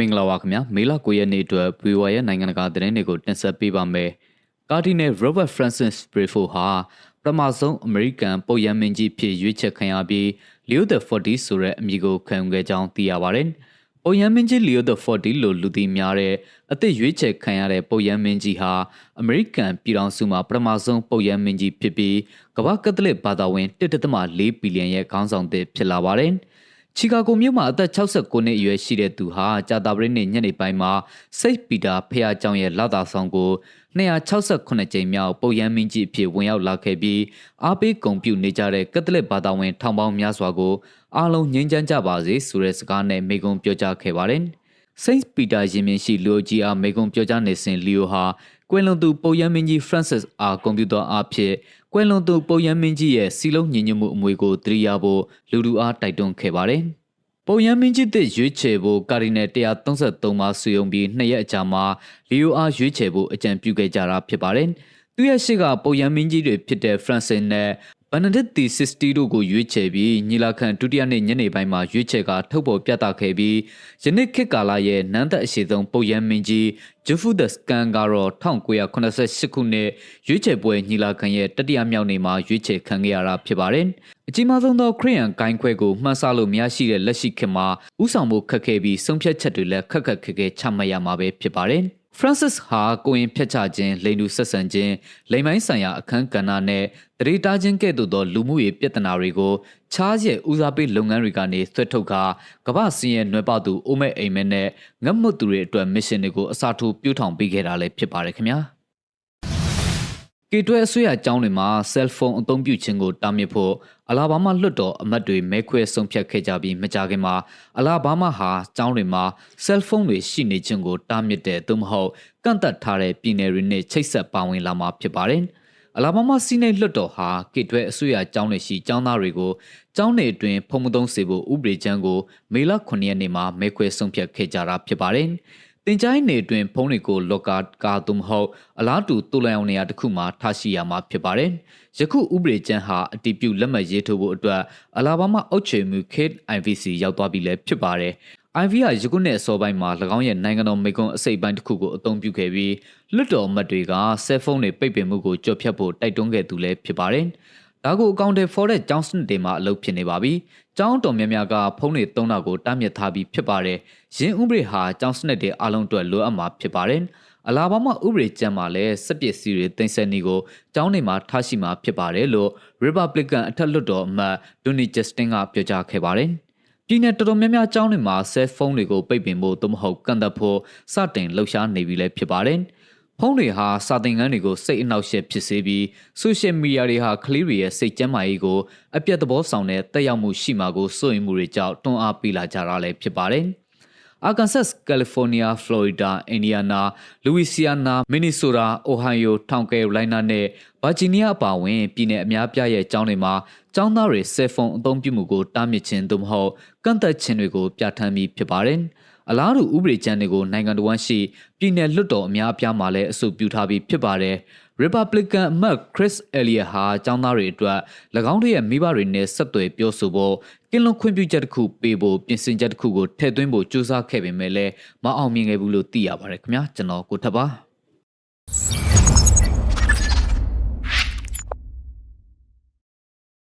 မင်္ဂလာပါခင်ဗျာမေလ9ရက်နေ့အတွက် VOA ရဲ့နိုင်ငံတကာသတင်းတွေကိုတင်ဆက်ပေးပါမယ်ကာဒီနယ် Robert Francis Brefo ဟာပထမဆုံးအမေရိကန်ပုတ်ရမင်းကြီးဖြစ်ရွေးချယ်ခံရပြီး Leo the 40ဆိုတဲ့အမည်ကိုခံယူခဲ့ကြောင်းသိရပါတယ်ပုတ်ရမင်းကြီး Leo the 40လို့လူသိများတဲ့အသက်ရွေးချယ်ခံရတဲ့ပုတ်ရမင်းကြီးဟာအမေရိကန်ပြည်ထောင်စုမှာပထမဆုံးပုတ်ရမင်းကြီးဖြစ်ပြီးကမ္ဘာကက်သလစ်ဘာသာဝင်1.4ဘီလီယံရဲ့ခေါင်းဆောင်သစ်ဖြစ်လာပါတယ်။ ချီကာဂိုမြို့မှာအသက်69နှစ်အရွယ်ရှိတဲ့သူဟာကြာသပတေးနေ့ညနေပိုင်းမှာစိတ်ပီတာဖះကျောင်းရဲ့လာတာဆောင်ကို268ကြိမ်မြောက်ပုတ်ရန်မင်းကြီးအဖြစ်ဝင်ရောက်လာခဲ့ပြီးအားပေးဂုဏ်ပြုနေကြတဲ့ကက်သလစ်ဘာသာဝင်ထောင်ပေါင်းများစွာကိုအားလုံးငြိမ်းချမ်းကြပါစေဆိုတဲ့စကားနဲ့မိန့်ခွန်းပြောကြားခဲ့ပါတယ်။စိန့်ပီတာရင်မြင်ရှိလူကြီးအားမိန့်ခွန်းပြောကြားနေစဉ်လီယိုဟာ ကွယ်လွန်သူပုတ်ရမ်းမင်းကြီး Francis အားကွန်ပျူတာအားဖြင့်ကွယ်လွန်သူပုတ်ရမ်းမင်းကြီးရဲ့စီလုံးညီညွတ်မှုအမွေကိုတရိယာဖို့လူလူအားတိုက်တွန်းခဲ့ပါတယ်။ပုံရမ်းမင်းကြီးတဲ့ရွေးချယ်ဖို့ကာဒီနယ်133မှာဆွေုံပြီးနှစ်ရက်အကြာမှာလီယိုအားရွေးချယ်ဖို့အကြံပြုခဲ့ကြတာဖြစ်ပါတယ်။ သူရဲ့ရှေ့ကပုံရမ်းမင်းကြီးတွေဖြစ်တဲ့ Francis နဲ့ဘန်နဒစ်တီစစ်စတီတို့ကိုရွေးချယ်ပြီးညီလာခံဒုတိယနေ့ညနေပိုင်းမှာရွေးချယ်ကထုတ်ပေါ်ပြသခဲ့ပြီးယနေ့ခေတ်ကာလရဲ့နန်းသက်အရှိဆုံးပုတ်ရမ်းမင်းကြီးဂျူဖူဒက်စကန်ကတော့1988ခုနှစ်ရွေးချယ်ပွဲညီလာခံရဲ့တတိယမြောက်နေ့မှာရွေးချယ်ခံခဲ့ရတာဖြစ်ပါတယ်။အကြီးမားဆုံးသောခရီးယန်ဂိုင်းခွဲကိုမှန်းဆလို့မရရှိတဲ့လက်ရှိခေတ်မှာဥဆောင်မှုခက်ခဲပြီးဆုံးဖြတ်ချက်တွေလည်းခက်ခက်ခဲခဲချမှတ်ရမှာပဲဖြစ်ပါတယ်။ Francis ဟာကိုရင်ဖြတ်ချခြင်းလိန်တူဆက်ဆံခြင်းလိမ်မိုင်းဆိုင်ရာအခန်းကဏ္ဍနဲ့တရေတာချင်းကဲ့သို့သောလူမှုရေးပြဿနာတွေကိုချားရဲ့ဦးစားပေးလုပ်ငန်းတွေကနေဆွဲထုတ်ကာကမ္ဘာစင်းရဲ့နွယ်ပသူအိုမဲအိမ်မဲနဲ့ငတ်မွတ်သူတွေအတွက်မစ်ရှင်တွေကိုအစားထိုးပြုထောင်ပေးခဲ့တာလည်းဖြစ်ပါတယ်ခင်ဗျာ။ ကေတွဲအစိုးရအကြောင်းတွေမှာဆဲလ်ဖုန်းအသုံးပြုခြင်းကိုတားမြစ်ဖို့အလာဘာမာလွတ်တော်အမတ်တွေမဲခွဲဆုံးဖြတ်ခဲ့ကြပြီးမကြခင်မှာအလာဘာမာဟာအကြောင်းတွေမှာဆဲလ်ဖုန်းတွေရှိနေခြင်းကိုတားမြစ်တဲ့သို့မဟုတ်ကန့်သက်ထားတဲ့ပြည်နယ်တွေနဲ့ချိတ်ဆက်ပါဝင်လာမှာဖြစ်ပါတယ်။အလာဘာမာစီးနေလွတ်တော်ဟာကေတွဲအစိုးရအကြောင်းတွေရှိအကြောင်းသားတွေကိုကျောင်းနေအတွင်းဖုံမသုံးစေဖို့ဥပဒေချမ်းကိုမေလ9ရက်နေ့မှာမဲခွဲဆုံးဖြတ်ခဲ့ကြတာဖြစ်ပါတယ်။ တင်ချိုင်းနေအတွင်းဖုန်းတွေကိုလော့ကာကာသို့မဟုတ်အလားတူတူလန်အောင်နေရာတစ်ခုမှာထားရှိရမှာဖြစ်ပါတယ်။ယခုဥပဒေကျမ်းဟာအတည်ပြုလက်မှတ်ရေးထိုးဖို့အတွက်အလာဘာမအုပ်ချုပ်မှု Kate IVC ရောက်သွားပြီလည်းဖြစ်ပါတယ်။ IV ကယခုနှစ်အစောပိုင်းမှာ၎င်းရဲ့နိုင်ငံတော်မိကွန်းအစိပ်ပိုင်းတစ်ခုကိုအသုံးပြုခဲ့ပြီးလွတ်တော်အမတ်တွေကဆဲဖုန်းတွေပိတ်ပင်မှုကိုကြော်ဖြတ်ဖို့တိုက်တွန်းခဲ့သူလည်းဖြစ်ပါတယ်။ ဒါကိုအကောင့်တွေ for တဲ့ကျောင်းစနစ်တွေမှာအလုပ်ဖြစ်နေပါပြီ။ကျောင်းတော်များများကဖုန်းတွေသုံးတာကိုတားမြစ်ထားပြီးဖြစ်ပါတယ်။ရင်းဥပဒေဟာကျောင်းစနစ်တွေအလုံးအတွက်လိုအပ်မှာဖြစ်ပါတယ်။အလားပါမဥပဒေကျမ်းမှာလည်းစက်ပစ္စည်းတွေတင်ဆက်နေကိုကျောင်းတွေမှာထားရှိမှာဖြစ်ပါတယ်လို့ Republican အထက်လွှတ်တော်အမတ် Tony Justin ကပြောကြားခဲ့ပါတယ်။ပြည်နယ်တော်တော်များများကျောင်းတွေမှာဆဲဖုန်းတွေကိုပိတ်ပင်ဖို့သို့မဟုတ်ကန့်သတ်ဖို့စတင်လှုပ်ရှားနေပြီလည်းဖြစ်ပါတယ်။ ဖုန်းတွေဟာစာသင်ခန်းတွေကိုစိတ်အနှောက်အယှက်ဖြစ်စေပြီးဆိုရှယ်မီဒီယာတွေဟာကလေးတွေရဲ့စိတ်ကျန်းမာရေးကိုအပြတ်သဘောဆောင်တဲ့တက်ရောက်မှုရှိမှာကိုစိုးရိမ်မှုတွေကြောင့်တွန်းအားပေးလာကြတာလည်းဖြစ်ပါတယ်။ Arkansas, California, Florida, Indiana, Louisiana, Minnesota, Ohio, ထောင်ကယ်ရိုလိုင်းနာနဲ့ Virginia အပါအဝင်ပြည်내အများပြားရဲ့ကျောင်းတွေမှာကျောင်းသားတွေဆယ်ဖုန်းအသုံးပြုမှုကိုတားမြစ်ခြင်းသို့မဟုတ်ကန့်သက်ခြင်းတွေကိုပြဋ္ဌာန်းပြီးဖြစ်ပါတယ်။ အလားတူဥပဒေကြမ်းတွေကိုနိုင်ငံတော်ဝန်ရှိပြည်내လွှတ်တော်အများအပြားမှာလည်းအဆိုပြုထားပြီးဖြစ်ပါတယ်။ Republican အမတ် Chris Elliott ဟာចောင်းသားတွေအတွက်၎င်းတို့ရဲ့မိဘတွေနဲ့ဆက်သွယ်ပြောဆိုဖို့ကင်းလွန်ခွင့်ပြုချက်တစ်ခုပေးဖို့ပြင်ဆင်ချက်တစ်ခုကိုထည့်သွင်းဖို့ကြိုးစားခဲ့ပေမဲ့လည်းမအောင်မြင်ခဲ့ဘူးလို့သိရပါတယ်ခင်ဗျာကျွန်တော်ကိုထပ်ပါ